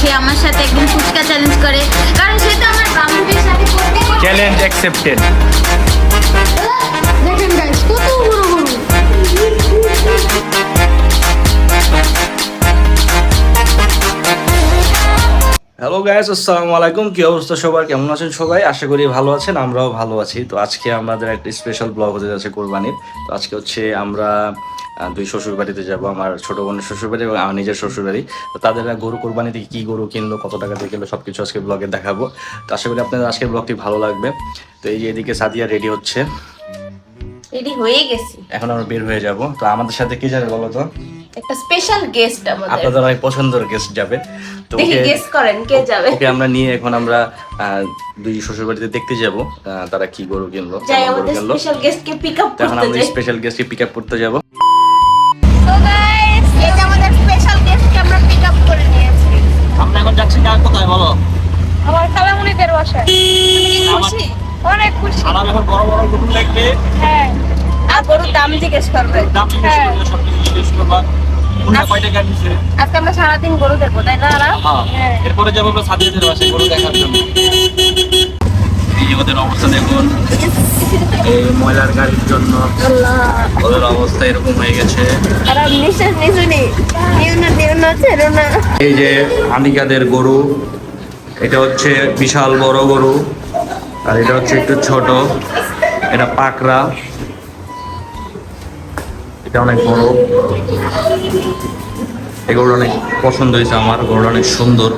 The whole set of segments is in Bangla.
সে আমার সাথে একদিন ফুচকা চ্যালেঞ্জ করে। কারণ সে তো আমার বান্ধবীর সাথে চ্যালেঞ্জ অ্যাকসেপ্টেড দেখেন গাইস কত বড় বড় হ্যালো গাইস আসসালামু আলাইকুম। কি অবস্থা সবার? কেমন আছেন সবাই? আশা করি ভালো আছেন আমরাও ভালো আছি। তো আজকে আমাদের একটা স্পেশাল ব্লগ হতে যাচ্ছে কোরবানির। তো আজকে হচ্ছে আমরা দুই শ্বশুর বাড়িতে যাব আমার ছোট বোনের শ্বশুর বাড়ি এবং আমার নিজের শ্বশুর বাড়ি তো তাদের গরু কোরবানি থেকে কী গরু কিনলো কত টাকা দিয়ে কিনলো সব কিছু আজকে ব্লগে দেখাবো। তো আশা করি আপনাদের আজকের ব্লগটি ভালো লাগবে। তো এই যে এদিকে সাদিয়া রেডি হচ্ছে। রেডি হয়ে গেছি। এখন আমরা বের হয়ে যাব। তো আমাদের সাথে কে যাবে বলো তো? একটা স্পেশাল গেস্ট আমাদের। আপনাদের অনেক পছন্দের গেস্ট যাবে। তো ওকে- গেস করেন কে যাবে? ওকে আমরা নিয়ে এখন আমরা আহ, দুই শ্বশুর বাড়িতে দেখতে যাব। তারা কি গরু কিনলো যাই আমাদের স্পেশাল গেস্ট কে পিক আপ তো এখন করতে আমরা স্পেশাল গেস্টকে পিক আপ করতে যাব তো গাইস এটা আমাদের স্পেশাল গেস্ট কে আমরা পিক আপ করে নিয়েছি আমরা এখন যাচ্ছি কার কোথায় বলো আমার খালামুনিদের বাসায় খুশি অনেক খুশি। এখন বড় বড় গরু লাগবে। হ্যাঁ। আর গরুর দাম জিজ্ঞেস করবে। দাম জিজ্ঞেস হ্যাঁ। করবে সব কিছু জিজ্ঞেস করবা। আজকে আমরা সারাদিন গরু দেখব তাই না হ্যাঁ। এরপরে যাব আমরা সাদিয়াদের বাসায় গরু দেখার জন্য। এই যে ওদের অবস্থা দেখুন। এই ময়লার গাড়ির জন্য। ওদের অবস্থা এরকম হয়ে গেছে। আর আমি নিঃশ্বাস নিছুনি না? নিও না। এই যে আনিকাদের গরু এটা হচ্ছে বিশাল বড় গরু। আর এটা হচ্ছে একটু ছোট। এটা পাকড়া। এটা অনেক বড়। এই গরুটা অনেক পছন্দ হয়েছে আমার। গরুটা অনেক সুন্দর।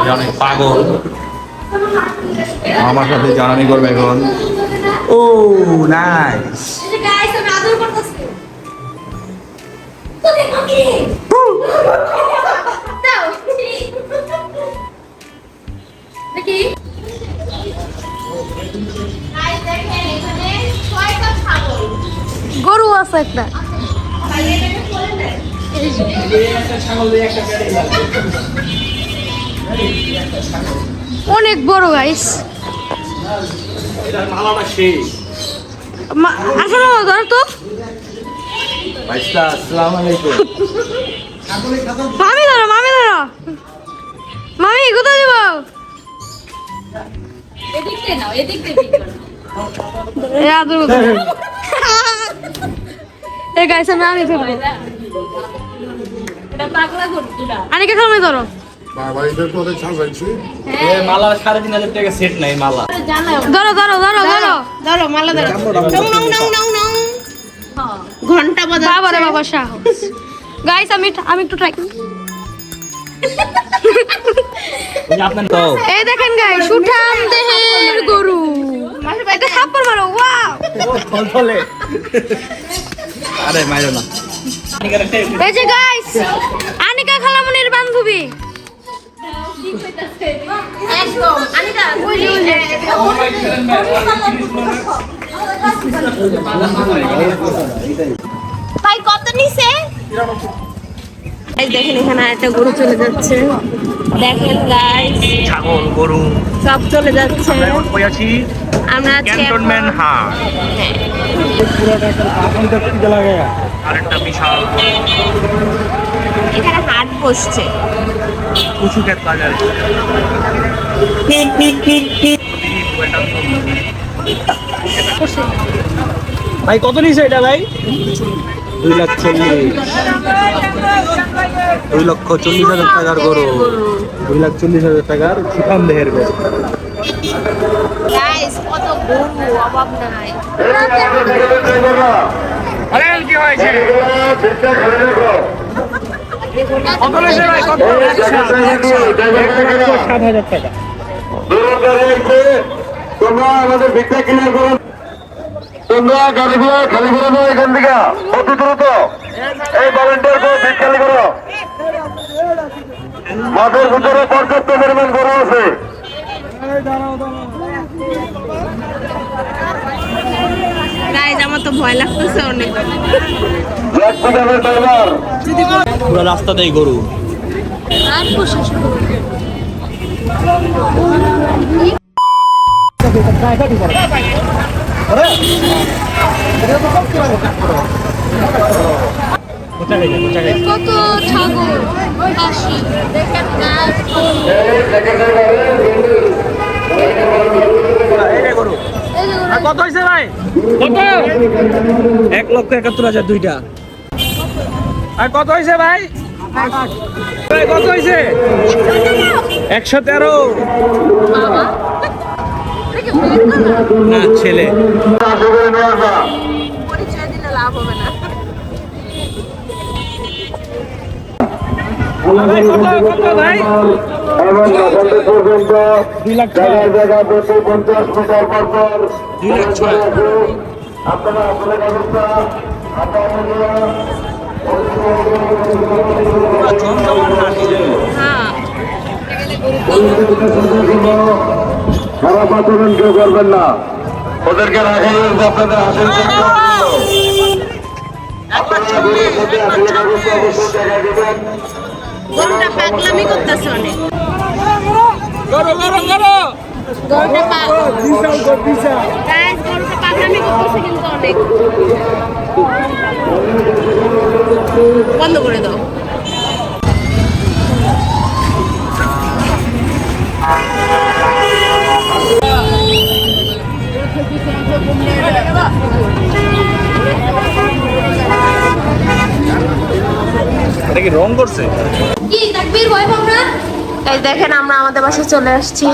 এটা অনেক পাগল। আমার সাথে জানানি করবে এখন। ও নাইস আছে একটা। অনেক বড় গাইস। মালাটা আসলে ধর তো। ভাইস্তা আসসালামু আলাইকুম মামি ধরো মামি ধরো। মামি কোথায় যাব? এদিকতে নাও এদিকতে এ আদর কোথায় এ গাইস আমি আনি ফেলব এটা পাগলা গরুটা আনিকে খালামি ধরো বাবা সাজাইছি মালা সাড়ে তিন হাজার টাকা সেট নাই মালা। ধরো ধরো ধরো ধরো ধরো। মালা ধরো। নং নং নং নং নং। ঘণ্টা বাজা বাবা রে বাবা সাহস। গাইস আমি আমি একটু ট্রাই এই দেখেন গাইস উঠাম দেহের গরু। এটা থাপ্পড় মারো ওয়াও ফলে আরে মাইরো না। এই যে গাইস আনিকা খালামনির বান্ধবী। একদম আনিকা ভাই কত নিছে? এই দেখেন এখানে একটা গরু চলে যাচ্ছে। দেখেন গাইস ছাগল গরু। সব চলে যাচ্ছে। আমরা আছি? ক্যান্টনমেন্ট হ্যাঁ। এখানে হাট বসছে। ভাই কত নিছে এটা ভাই? দুই লাখ চল্লিশ। দুই লক্ষ চল্লিশ হাজার টাকার গরু। দুই লাখ চল্লিশ হাজার টাকার সুঠাম দেহের গরু। গাইস কত গরু অভাব নাই কি হয়েছে কত ভাই কত টাকা তোমরা আমাদের ভিক্ষা ক্লিয়ার করো তোমরা গাড়িগুলো খালি করে দাও এখান থেকে অতি দ্রুত এই ভলেন্টিয়ার করে ভিক্ষা করো মাঠের ভিতরে পর্যাপ্ত পরিমাণ গরু আছে আমার তো ভয় লাগতেছে অনেক। লাগছে যাবে ড্রাইভার পুরো রাস্তাতেই গরু। কত ছাগল দেখেন এক লক্ষ একাত্তর হাজার দুইটা। আর কত হয়েছে ভাই? কত হয়েছে একশো তেরো। না ছেলে। আশা করে নিয়ে আসা পরিচয় দিলে লাভ হবে না ভাই কত কত ভাই? এবং সন্ধ্যে পর্যন্ত দুই লাখ জায়গায় জায়গায় প্রতি পঞ্চাশ মিটার পর পর দুই লাখ ছয়। আপনারা আসলে ব্যবস্থা আপনারা হ্যাঁ খারাপ আচরণ কেউ করবেন না ওদেরকে রাখা হয়েছে আপনাদের হাসিল গরুটা পাগলামি করতেছে অনেক করো করো করো গরুটা পা- Guys, গরুটা পাগলামি করতেছে কিন্তু অনেক। বন্ধ করে দাও। এটা কি রং করছে? কি তাকবীর ভয় পাও না এই দেখেন আমরা আমাদের বাসায় চলে আসছি।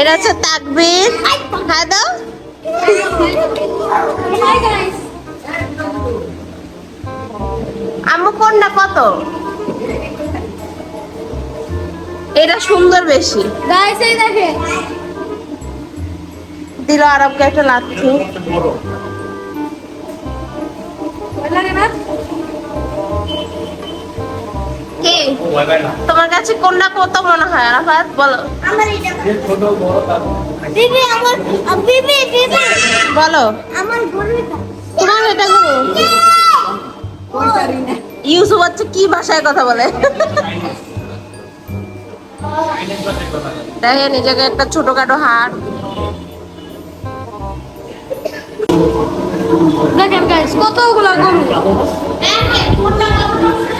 এটা হচ্ছে তাকবীর। হ্যাঁ দাও। গাইস আম্মু কোনটা? কত? এটা সুন্দর বেশি। দিল আরবকে একটা লাথি তোমার কাছে কোনটা কত মনে হয় আরাফাত? বলো। আমার এটা বিবি আমার বিবি বিবি বলো। আমার তোমার এটা গরু ইউসুফ হচ্ছে কি ভাষায় কথা বলে? দেখে নিজেকে একটা ছোটখাটো হাট দেখেন গাইস কতগুলা গরু? হাসি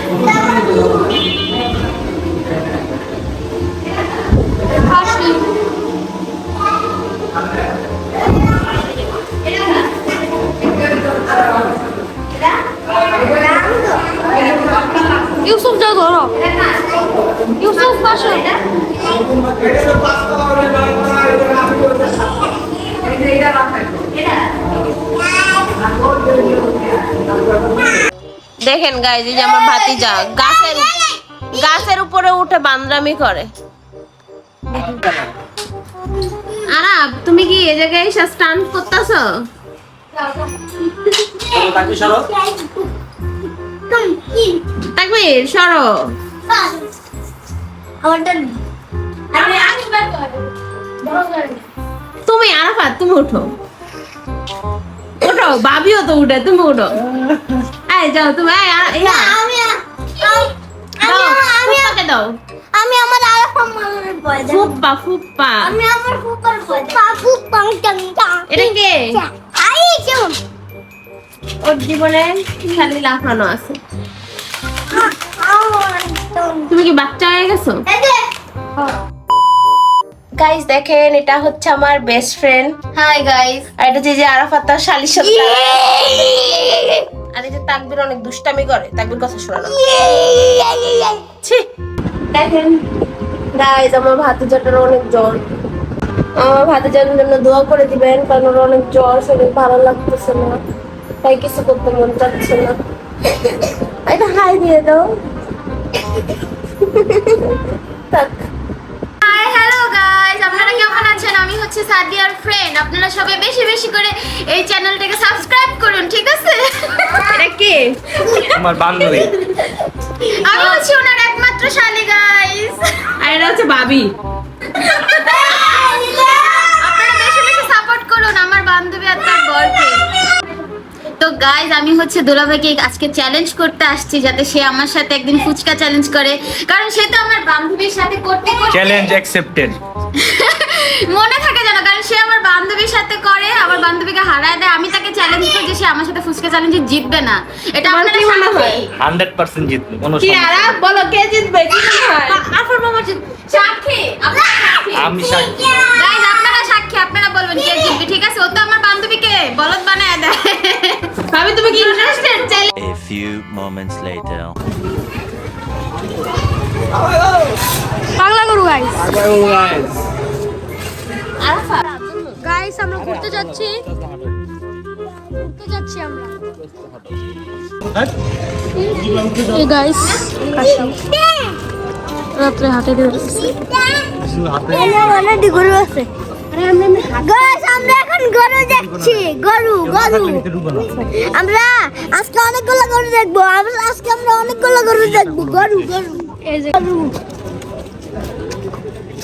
ইউসুফ যা ধরো। ইউসুফ পাশে। দেখেন গাইজ এই যে আমার ভাতিজা গাছের গাছের উপরে উঠে বান্দরামি করে। আরাব, তুমি কি এ জায়গায় এসে স্টান করতেছ? তাকে সরো। সরো তুমি আরাফাত, তুমি উঠো। উঠো ভাবিও তো উঠে, তুমি উঠো। এই যাও তুমি এই আ- ইয়া, দাও, ফুপ্পাকে দাও। আমি আমার আলাপা মামার ভয় দেব ফুপ্পা ফুপ্পা। আমি আমার ফুপার ভয় দেব পাপু পাং টাং টাং এটা কে? আই যেমন ওর জীবনে খালি লাফানো আছে। তুমি কি বাচ্চা হয়ে গেছো? গাইস দেখেন এটা হচ্ছে আমার বেস্ট ফ্রেন্ড হাই গাইস আর এটা হচ্ছে যে আরাফাত তার শালির সাথে আর এই যে তাকবির অনেক দুষ্টামি করে, তাকবির কথা শোনা না ছি। দেখেন গাইস আমার ভাতিজাটার অনেক জ্বর। আমার ভাতিজার জন্য দোয়া করে দিবেন, কারণ ওর অনেক জ্বর শরীর ভালো লাগতেছে না। তাই কিছু করতে মন চাচ্ছে না। এটা হাই দিয়ে দাও। থাক। আছেন আমি হচ্ছে সাদিয়ার ফ্রেন্ড আপনারা সবাই বেশি বেশি করে এই চ্যানেলটাকে সাবস্ক্রাইব করুন ঠিক আছে? এটা কে? তোমার বান্ধবী। আমি হচ্ছে ওনার একমাত্র শালি গাইস আর এটা হচ্ছে ভাবি। আপনারা বেশি বেশি সাপোর্ট করুন আমার বান্ধবী আর তার বরকে তো গাইজ আমি হচ্ছে দুলাভাইকে আজকে চ্যালেঞ্জ করতে আসছি যাতে সে আমার সাথে একদিন ফুচকা চ্যালেঞ্জ করে। কারণ সে তো আমার বান্ধবীর সাথে করতে করতে চ্যালেঞ্জ অ্যাকসেপ্টেড মনে থাকে যেন কারণ সে আমার বান্ধবীর সাথে করে আমার বান্ধবীকে হারায় দেয়। আমি তাকে চ্যালেঞ্জ করি যে সে আমার সাথে ফুচকা চ্যালেঞ্জে জিতবে না। এটা আপনারা কি মনে হয়? সাক্ষী। হান্ড্রেড পার্সেন্ট জিতবে কোনো কি আর বলো কে জিতবে? কি মনে হয়? আফর মামা জিত- সাক্ষী আপনারা সাক্ষী। আমি সাক্ষী। গাইজ আপনারা সাক্ষী আপনারা বলবেন কে জিতবে ঠিক আছে? ও তো আমার বান্ধবীকে বলদ বানায় দেয়। ভাবি তুমি কি ইন্টারেস্টেড চাইলে A few moments later. পাগলা গরু গাইস গাইস আমরা ঘুরতে যাচ্ছি। ঘুরতে যাচ্ছি আমরা। এই গাইস রাত্রে হাটে দিয়ে গরু আছে আমরা এখন গরু দেখছি। গরু গরু। আমরা আজকে অনেকগুলো গরু দেখব। আমরা আজকে আমরা অনেকগুলো গরু দেখব। গরু গরু। এই যে গরু গরু এখানে এখানে গরু ওটা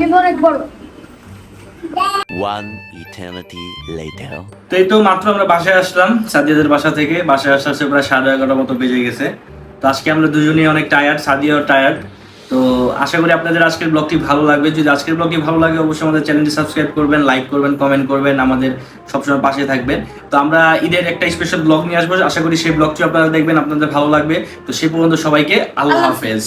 কিন্তু অনেক বড় One eternity later. তো এই তো মাত্র আমরা বাসায় আসলাম সাদিয়াদের বাসা থেকে। বাসায় আসতে আসতে প্রায় সাড়ে এগারোটার মতো বেজে গেছে। তো আজকে আমরা দুজনেই অনেক টায়ার্ড সাদিয়াও টায়ার্ড তো আশা করি আপনাদের আজকের ব্লগটি ভালো লাগবে। যদি আজকের ব্লগটি ভালো লাগে অবশ্যই আমাদের চ্যানেলটি সাবস্ক্রাইব করবেন লাইক করবেন কমেন্ট করবেন আমাদের সবসময় পাশে থাকবেন। তো আমরা ঈদের একটা স্পেশাল ব্লগ নিয়ে আসব। আশা করি সেই ব্লগটি আপনারা দেখবেন আপনাদের ভালো লাগবে। তো সে পর্যন্ত সবাইকে আল্লাহ হাফেজ।